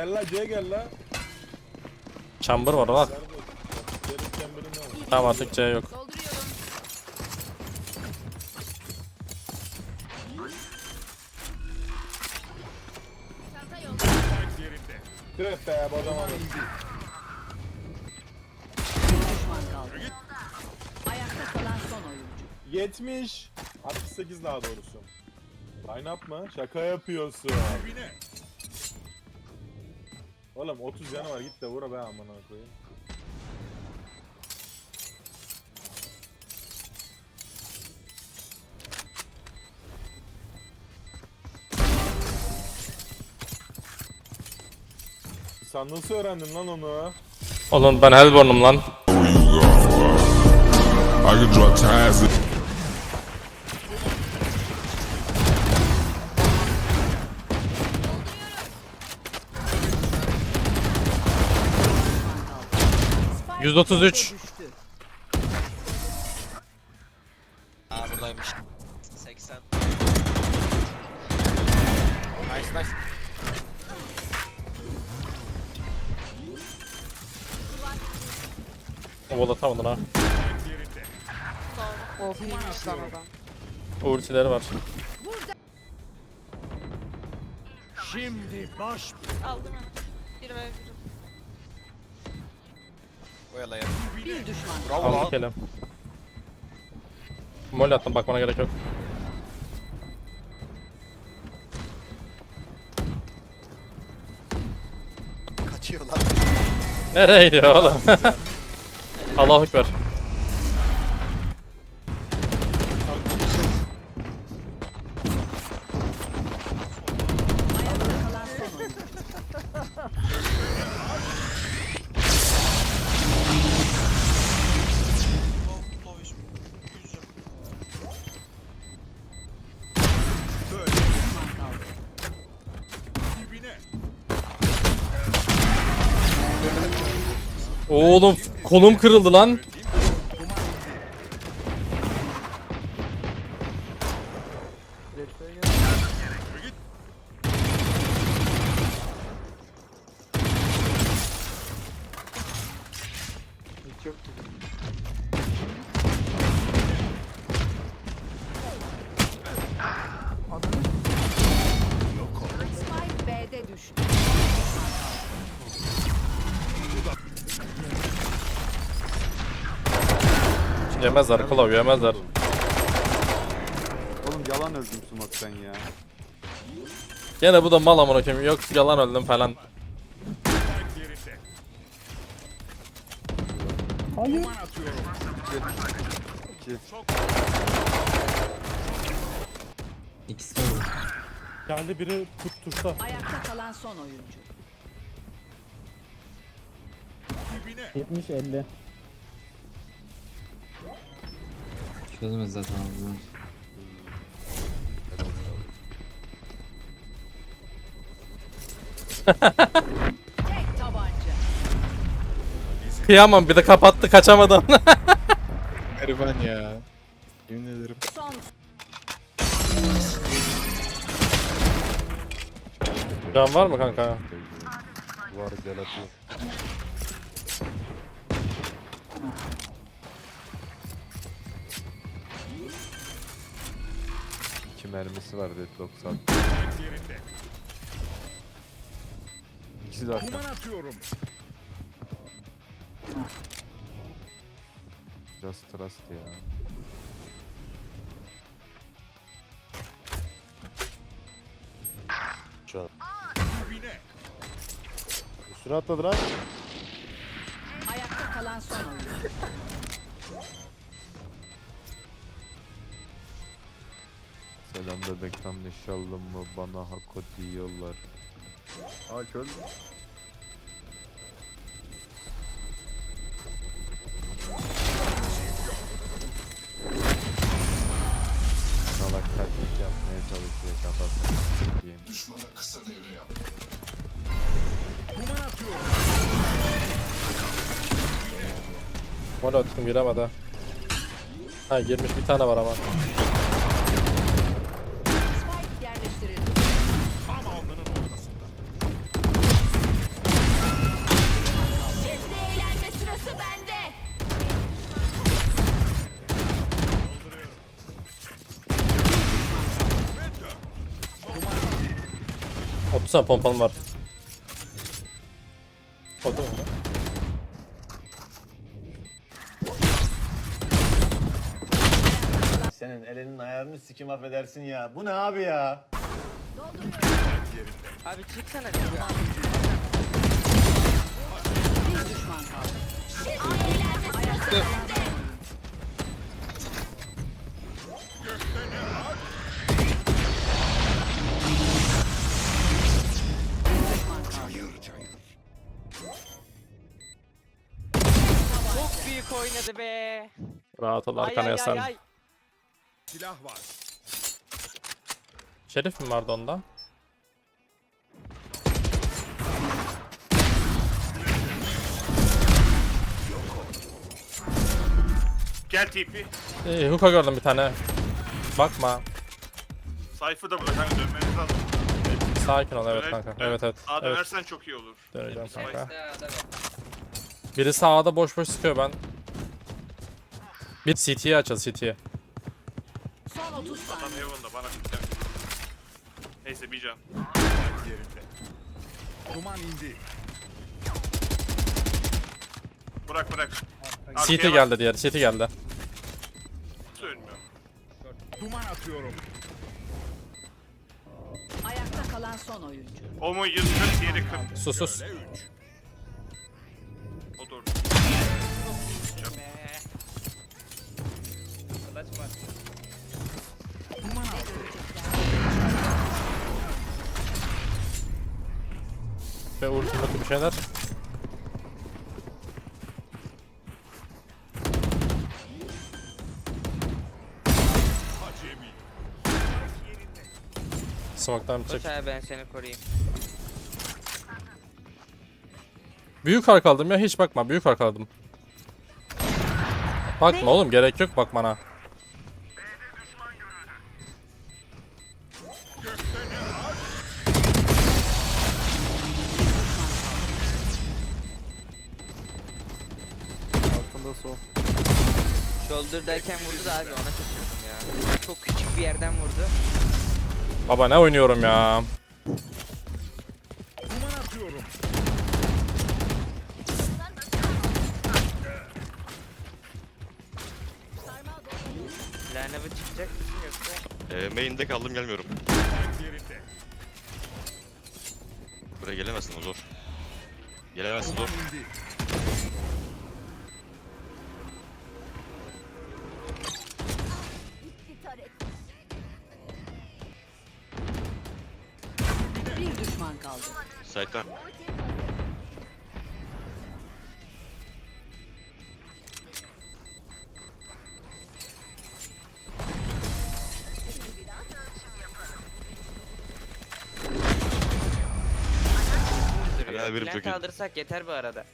Gel la C gel la. Chamber var. Nerede? Gelip çemberin ne var? Tamam artık C yok. Dolduruyorum. Çanta yolda. Trap be alır. Düşman kaldı. Ayakta kalan son oyuncu. 70. 68 daha doğrusu. Line up mı? Şaka yapıyorsun. Oğlum 30 yanı var git de vura be amına koyayım. Sen nasıl öğrendin lan onu? Oğlum ben Hellborn'um lan. I can drop ties. 133. düştü. Aa buradaymış. 80. Nice nice. Oval atamadım ha. Of iyiymiş lan adam. Ultileri var. Aldım onu. Bir ve bir. Oyalayalım. Bir düşman. Bravo lan. Mol attım bakmana gerek yok. Kaçıyor lan. Nereye gidiyor oğlum? Allahu Ekber. Oğlum kolum kırıldı lan. Spike Yemezler kulav yemezler. Oğlum yalan öldüm smoke'tan ya. Gene bu da mal amına koyayım. Yok yalan öldüm falan. Geldi biri tut tuşta. Ayakta kalan son oyuncu. 70 50. Çözmez zaten abi. Tek tabanca. Kıyamam bir de kapattı kaçamadım. Gariban ya. Yemin ederim. Son Can var mı kanka? Var gel atıyor. Mermisi var dedi 90. İkisi de arka. Just trust ya. Üstüne atladı lan. ayakta kalan son oyuncu. Selam bebekten inşallah mı bana hako diyorlar. Aa köl. Salak taktik yapmaya çalışıyor kafasına. Sikeyim. Mol attım giremedi. Ha girmiş bir tane var ama. Tutsana pompalım var. Otur mu? Senin elinin ayarını sikim affedersin ya. Bu ne abi ya? Abi çıksana. Bir düşman kaldı. Bir oynadı be. Rahat ol arkana ay ay. Silah var. Şerif mi vardı onda? Gel TP. Ee, hookah gördüm bir tane. Bakma. Sayfı da burada kanka dönmeniz lazım. Sakin ol evet Döner- kanka. dön- Evet evet. Sağa evet. dönersen çok iyi olur. Döneceğim kanka. Biri sağda boş boş sıkıyor ben. Bir CT'ye açacağız CT'ye. Son 30 Adam saniye. Heaven'da bana gideceğim. Neyse bir can. Duman indi. Bırak bırak. CT Arkaya bak, geldi diğer. CT geldi. nasıl ölmüyor? Ayakta kalan son oyuncu. O mu 140 diğeri 40. Sus sus. O şeyler. Smoke'tan çek. abi ben seni koruyayım. Büyük ark aldım ya hiç bakma büyük ark aldım. Bakma oğlum gerek yok bakmana. Sol. Shoulder'dayken vurdu da abi ona şaşırdım ya. Çok küçük bir yerden vurdu. Baba ne oynuyorum ya. Lanabı çıkacak mısın yoksa? Ee, main'de kaldım gelmiyorum. Buraya gelemezsin o zor. Gelemezsin zor. Kaldı. Duruyor. Helal, bir Plan kaldırsak yeter bu arada.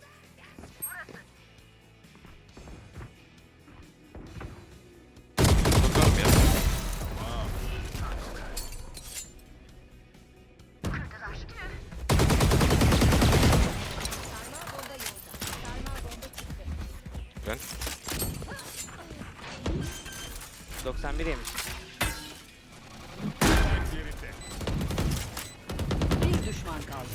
Ben 91 yemiş. Bir düşman kaldı.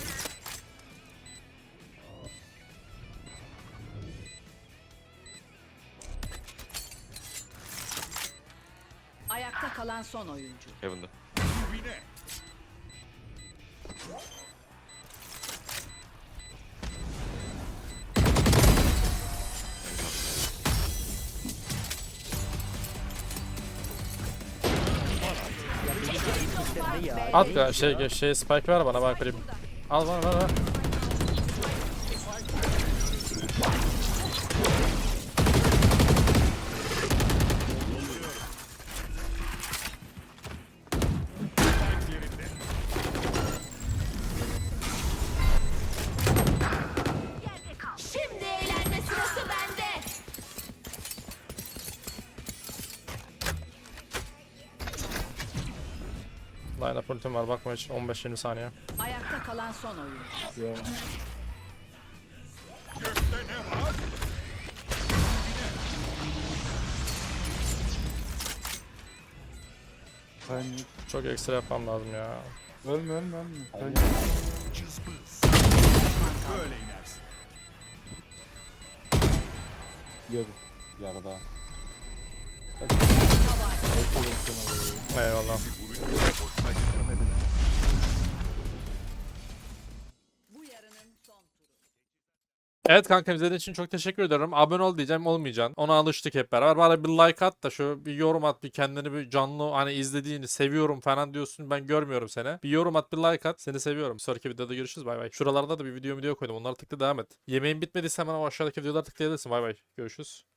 Ayakta kalan son oyuncu. Heaven'da. At ya şey şey spike ver bana bak kırayım. Al bana ver Line up ultim var bakma hiç 15-20 saniye. Ayakta kalan son oyuncu. Ben Çok ekstra yapmam lazım ya. Ölme ölme ölme. Hayır. Yok. Yarıda. Eyvallah. Evet kanka izlediğin için çok teşekkür ederim. Abone ol diyeceğim olmayacaksın. Ona alıştık hep beraber. Bana bir like at da şu bir yorum at. Bir kendini bir canlı hani izlediğini seviyorum falan diyorsun. Ben görmüyorum seni. Bir yorum at bir like at. Seni seviyorum. Sonraki videoda görüşürüz. Bay bay. Şuralarda da bir video video koydum. Onları tıkla devam et. Yemeğin bitmediyse hemen aşağıdaki videoları tıklayabilirsin. Bay bay. Görüşürüz.